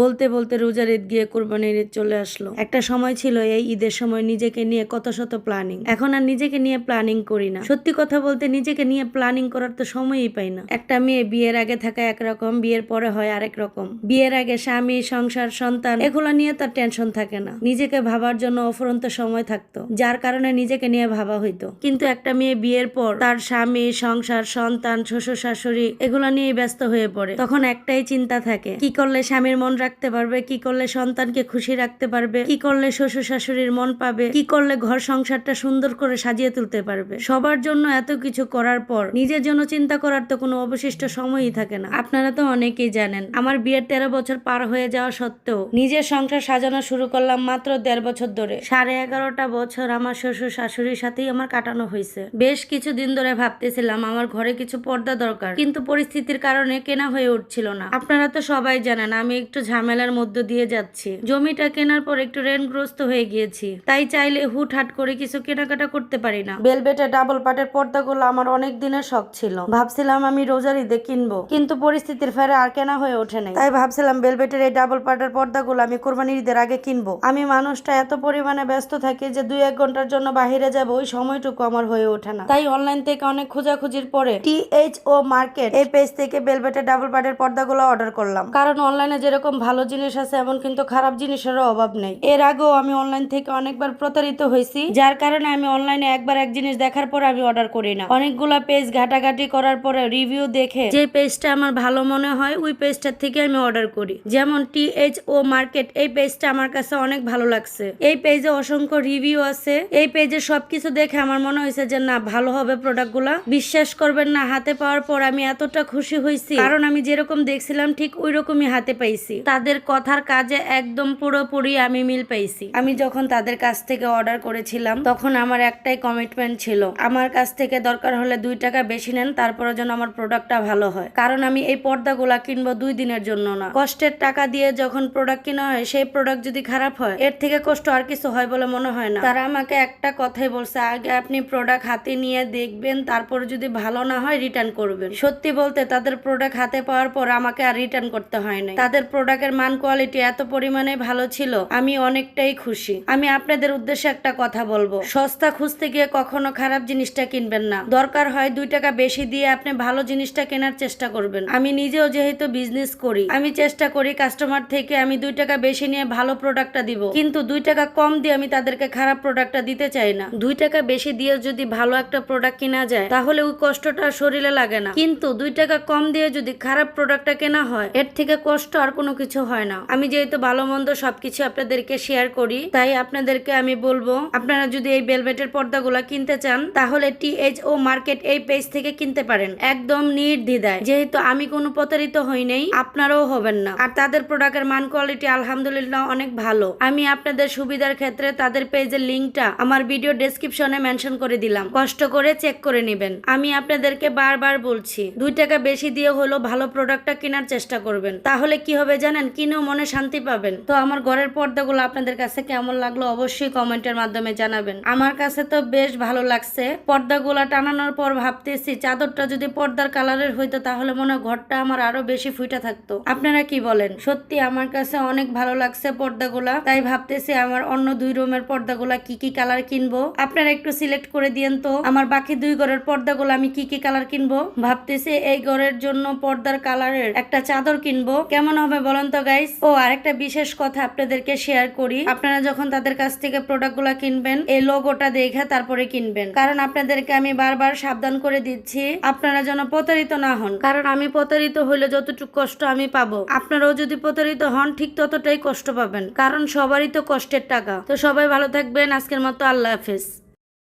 বলতে বলতে রোজার ঈদ গিয়ে কোরবানির ঈদ চলে আসলো। একটা সময় ছিল এই ঈদের সময় নিজেকে নিয়ে কত শত প্ল্যানিং এখন আর নিজেকে নিয়ে প্ল্যানিং করি না। সত্যি কথা বলতে নিজেকে নিয়ে প্ল্যানিং করার তো সময়ই পাই না। একটা মেয়ে বিয়ের আগে থাকা একরকম, বিয়ের পরে হয় আরেক রকম। বিয়ের আগে স্বামী, সংসার, সন্তান, এগুলো নিয়ে তার টেনশন থাকে না। নিজেকে ভাবার জন্য অফুরন্ত সময় থাকতো, যার কারণে নিজেকে নিয়ে ভাবা হইতো। কিন্তু একটা মেয়ে বিয়ের পর তার স্বামী, সংসার, সন্তান, শ্বশুর শাশুড়ি এগুলো নিয়ে ব্যস্ত হয়ে পড়ে। তখন একটাই চিন্তা থাকে, কি করলে স্বামীর মন রাখতে পারবে? কি করলে সন্তানকে খুশি রাখতে পারবে? কি করলে শ্বশুর শাশুড়ির মন পাবে? কি করলে ঘর সংসারটা সুন্দর করে সাজিয়ে তুলতে পারবে? সবার জন্য এত কিছু করার পর নিজের জন্য চিন্তা করার তো কোনো অবশিষ্ট সময়ই থাকে না। আপনারা তো অনেকেই জানেন, আমার বিয়ের তেরো বছর পার হয়ে যাওয়া সত্ত্বেও নিজের সংসার সাজানো শুরু করলাম মাত্র দেড় বছর ধরে। সাড়ে এগারোটা বছর আমার শ্বশুর শাশুড়ির সাথেই আমার কাটানো হয়েছে। বেশ কিছু দিন ধরে ভাবতেছিলাম আমার ঘরে কিছু পর্দা দরকার, কিন্তু পরিস্থিতির কারণে কেনা হয়ে উঠছিল না। আপনারা তো সবাই জানেন, আমি একটু ঝামেলার মধ্য দিয়ে যাচ্ছি। জমিটা কেনার পর একটু রেনগ্রস্ত হয়ে গিয়েছি। তাই চাইলে হুট হাট করে কিছু কেনাকাটা করতে পারি না। বেলবেটে ডাবল পাটের পর্দাগুলো আমার অনেক দিনের শখ ছিল। ভাবছিলাম আমি রোজার ঈদে কিনবো। কিন্তু পরিস্থিতির ফেরে আর কেনা হয়ে ওঠে নাই। তাই ভাবছিলাম বেলবেটের এই ডাবল পাটের পর্দাগুলো আমি কোরবানির ঈদের আগে কিনবো। আমি মানুষটা এত পরিমাণে ব্যস্ত থাকি যে দুই এক ঘণ্টার জন্য বাহিরে যাব, ওই সময়টুকু আমার হয়ে ওঠে না। তাই অনলাইন থেকে অনেক খোঁজাখুঁজির পরে টিএইচ ও মার্কেট এই পেজ থেকে বেলবেটের ডাবল পাটের পর্দাগুলো অর্ডার করলাম। কারণ অনলাইনে যেরকম ভালো জিনিস আছে, এমন কিন্তু খারাপ জিনিসেরও অভাব নেই। এর আগেও আমি অনলাইন থেকে অনেকবার প্রতারিত হয়েছি, যার কারণে আমি অনলাইনে একবার এক জিনিস দেখার পর আমি অর্ডার করি না। অনেকগুলা পেজ ঘাটাঘাটি করার পরে রিভিউ দেখে যে পেজটা আমার ভালো মনে হয়, ওই পেজটার থেকে আমি অর্ডার করি। যেমন টিএইচ ও মার্কেট এই পেজটা আমার কাছে অনেক ভালো লাগছে। এই পেজে অসংখ্য রিভিউ আছে। এই পেজে সবকিছু দেখে আমার মনে হয়েছে যে, না, ভালো হবে প্রোডাক্টগুলা বিশ্বাস করবেন না, হাতে পাওয়ার পর আমি এতটা খুশি হয়েছি। কারণ আমি যেরকম দেখছিলাম, ঠিক ওই রকমই হাতে পাইছি। তাদের কথার কাজে একদম পুরোপুরি আমি মিল পাইছি আমি যখন তাদের কাছ থেকে অর্ডার করেছিলাম, তখন আমার একটাই কমিটমেন্ট ছিল, আমার কাছ থেকে দরকার হলে দুই টাকা বেশি নেন তারপরে যেন আমার প্রোডাক্টটা ভালো হয়। কারণ আমি এই পর্দাগুলা কিনবো দুই দিনের জন্য না। কষ্টের টাকা দিয়ে যখন প্রোডাক্ট কিনা হয়, সেই প্রোডাক্ট যদি খারাপ হয়, এর থেকে কষ্ট আর কিছু হয় বলে মনে হয় না। তারা আমাকে একটা কথাই বলছে, আগে আপনি প্রোডাক্ট হাতে নিয়ে দেখবেন, তারপরে যদি ভালো না হয় রিটার্ন করবেন। সত্যি বলতে, তাদের প্রোডাক্ট হাতে পাওয়ার পর আমাকে আর রিটার্ন করতে হয় না তাদের প্রোডাক্টের মান কোয়ালিটি এত পরিমাণে ভালো ছিল, আমি অনেকটাই খুশি। আমি আপনাদের উদ্দেশ্যে একটা কথা বলব। সস্তা খুঁজতে গিয়ে কখনো খারাপ জিনিসটা কিনবেন না। দরকার হয় দুই টাকা বেশি দিয়ে আপনি ভালো জিনিসটা কেনার চেষ্টা করবেন। আমি নিজেও যেহেতু বিজনেস করি, আমি চেষ্টা করি কাস্টমার থেকে আমি দুই টাকা বেশি নিয়ে ভালো প্রোডাক্টটা দিব। কিন্তু দুই টাকা কম দিয়ে আমি তাদেরকে খারাপ প্রোডাক্টটা দিতে চাই না। দুই টাকা বেশি দিয়ে যদি ভালো একটা প্রোডাক্ট কেনা যায়, তাহলে ওই কষ্টটা শরীরে লাগে না। কিন্তু দুই টাকা কম দিয়ে যদি খারাপ প্রোডাক্টটা কেনা হয়, এর থেকে কষ্ট আর কোনো কিছু হয় না। আমি যেহেতু ভালো মন্দ সবকিছু আপনাদেরকে শেয়ার করি, তাই আপনাদেরকে আমি বলব, আপনারা যদি এই বেলভেটের পর্দাগুলো কিনতে চান, তাহলে টিএইচ ও মার্কেট এই পেজ থেকে কিনতে পারেন। একদম নির্দ্বিধায়। যেহেতু আমি কোনো প্রতারিত হই নাই, আপনারাও হবেন না। আর তাদের প্রোডাক্টের মান কোয়ালিটি আলহামদুলিল্লাহ অনেক ভালো। আমি আপনাদের সুবিধার ক্ষেত্রে তাদের পেজের লিঙ্কটা আমার ভিডিও ডেসক্রিপশনে মেনশন করে দিলাম। কষ্ট করে চেক করে নেবেন। আমি আপনাদেরকে বারবার বলছি, দুই টাকা বেশি দিয়ে হলো ভালো প্রোডাক্টটা কেনার চেষ্টা করবেন। তাহলে কি হবে জানেন? কিনেও মনে শান্তি পাবেন। তো আমার ঘরের পর্দাগুলো আপনাদের কাছে কেমন লাগল অবশ্যই কমেন্টের মাধ্যমে জানাবেন। আমার কাছে তো বেশ ভালো লাগছে। পর্দাগুলো টানানোর পর ভাবতেছি, চাদরটা যদি পর্দার কালারের হইতো, তাহলে মনে হয় ঘরটা আমার আরও বেশি ফুইটা থাকতো। আপনারা কি বলেন? সত্যি আমার কাছে অনেক ভালো লাগছে পর্দাগুলা। তাই ভাবতেছি আমার অন্য দুই রুমের পর্দাগুলা কি কি কালার কিনবো? আপনারা একটু সিলেক্ট করে দিয়েন তো। আমার বাকি দুই ঘরের পর্দাগুলো আমি কি কি কালার কিনবো? ভাবতেছি এই ঘরের জন্য পর্দার কালারের একটা চাদর কিনবো। কেমন হবে বলেন তো গাইস ও, আরেকটা বিশেষ কথা আপনাদেরকে শেয়ার করি। আপনারা যখন তাদের কাছ থেকে প্রোডাক্টগুলা কিনবেন, এই লোগোটা দেখে তারপরে কিনবেন। কারণ আপনাদেরকে আমি বারবার সাবধান করে দিচ্ছি, আপনারা যেন প্রতারিত না হন। কারণ আমি প্রতারিত হইলে যতটুকু কষ্ট আমি পাবো, আপনারাও যদি প্রতারিত হন, ঠিক ততটাই কষ্ট পাবেন। কারণ সবারই তো কষ্টের টাকা। তো সবাই ভালো থাকবেন। আজকের মতো আল্লাহ হাফেজ।